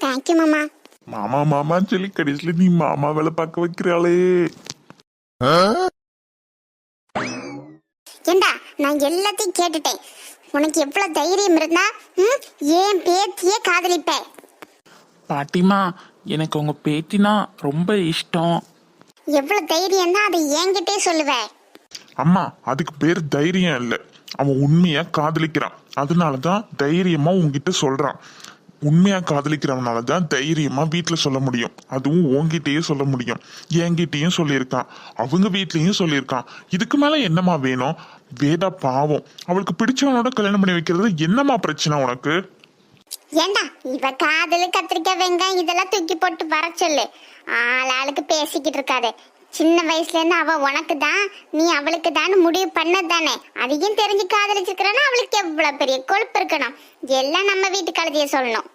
Thank you மாமா மாமா மாமான்னு சொல்லி கடைசியில நீ மாமா வேலை பார்க்க வைக்கிறாளே. ஏண்டா நான் எல்லாத்தையும் கேட்டுட்டேன். உனக்கு எவ்வளவு தைரியம் இருந்தா ம், ஏன் பேத்தியே காதலிப்ப? பாட்டிமா எனக்கு உங்க பேத்தினா ரொம்ப இஷ்டம். எவ்வளவு தைரியம் தான் அதை என்கிட்டே சொல்லுவ. அம்மா அதுக்கு பேர் தைரியம் இல்ல. அவன் உண்மையா காதலிக்கிறான். அதனாலதான் தைரியமா உன்கிட்ட சொல்றான். உண்மையா காதலிக்கிறவனால தான் தைரியமா வீட்டுல சொல்ல முடியும். அதுவும் உங்ககிட்டயே சொல்ல முடியும். என்கிட்டயும் சொல்லியிருக்கான். அவங்க வீட்லயும் சொல்லியிருக்கான். இதுக்கு மேல என்னம்மா வேணும்? வேதா பாவம். அவளுக்கு பிடிச்சவனோட கல்யாணம் பண்ணி வைக்கிறது என்னம்மா பிரச்சனை உனக்கு? ஏண்டா இவ காதல் கத்திரிக்காய் வெங்காயம் இதெல்லாம் தூக்கி போட்டு வர சொல்லு. ஆள் ஆளுக்கு பேசிக்கிட்டு இருக்காது. சின்ன வயசுல இருந்து அவ உனக்கு தான் நீ அவளுக்கு தான் முடிவு பண்ணது தானே அதையும் தெரிஞ்சு காதலிச்சிருக்கிறனா அவளுக்கு எவ்வளவு பெரிய கொழுப்பு இருக்கணும். எல்லாம் நம்ம வீட்டு கழுதிய சொல்லணும்.